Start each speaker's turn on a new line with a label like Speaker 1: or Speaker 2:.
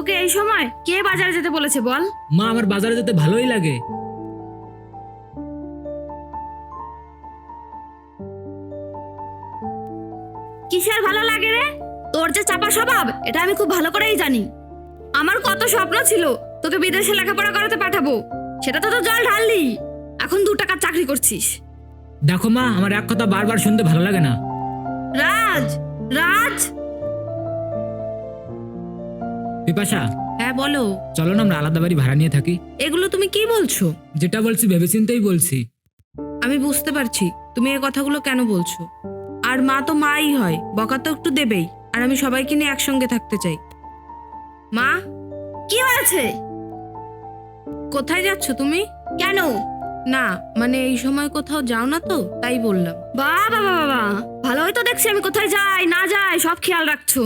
Speaker 1: তোকে এই সময় কে বাজারে যেতে বলেছে বল?
Speaker 2: মা আমার বাজারে যেতে ভালোই লাগে।
Speaker 1: কিসের ভালো লাগে রে? তোর যে চাপা স্বভাব এটা আমি খুব ভালো করেই জানি। আমার কত স্বপ্ন ছিল তোকে বিদেশে লেখাপড়া করাতে পাঠাবো। সেটা তো তো জল ঢাললি। এখন দু টাকার চাকরি করছিস।
Speaker 2: দেখো মা আমার এক কথা বারবার শুনতে ভালো লাগে না।
Speaker 1: রাজ রাজ!
Speaker 2: পিপাসা?
Speaker 3: হ্যাঁ বলো।
Speaker 2: চলো না আমরা আলাদা বাড়ি ভাড়া নিয়ে থাকি।
Speaker 3: এগুলো তুমি কি বলছো?
Speaker 2: যেটা বলছি ভেবেচিন্তেই বলছি।
Speaker 3: আমি বুঝতে পারছি তুমি এই কথাগুলো কেন বলছো? আর মা তো মাই হয় বকা তো একটু দেবেই আর আমি সবাইকে নিয়ে একসঙ্গে থাকতে চাই। মা?
Speaker 1: কি হয়েছে?
Speaker 3: কোথায় যাচ্ছ তুমি?
Speaker 1: কেন?
Speaker 3: না মানে এই সময় কোথাও যাও না তো তাই বললাম।
Speaker 1: বাবা বাবা বাবা ভালোই তো দেখছি আমি কোথায় যাই না যাই সব খেয়াল রাখছো।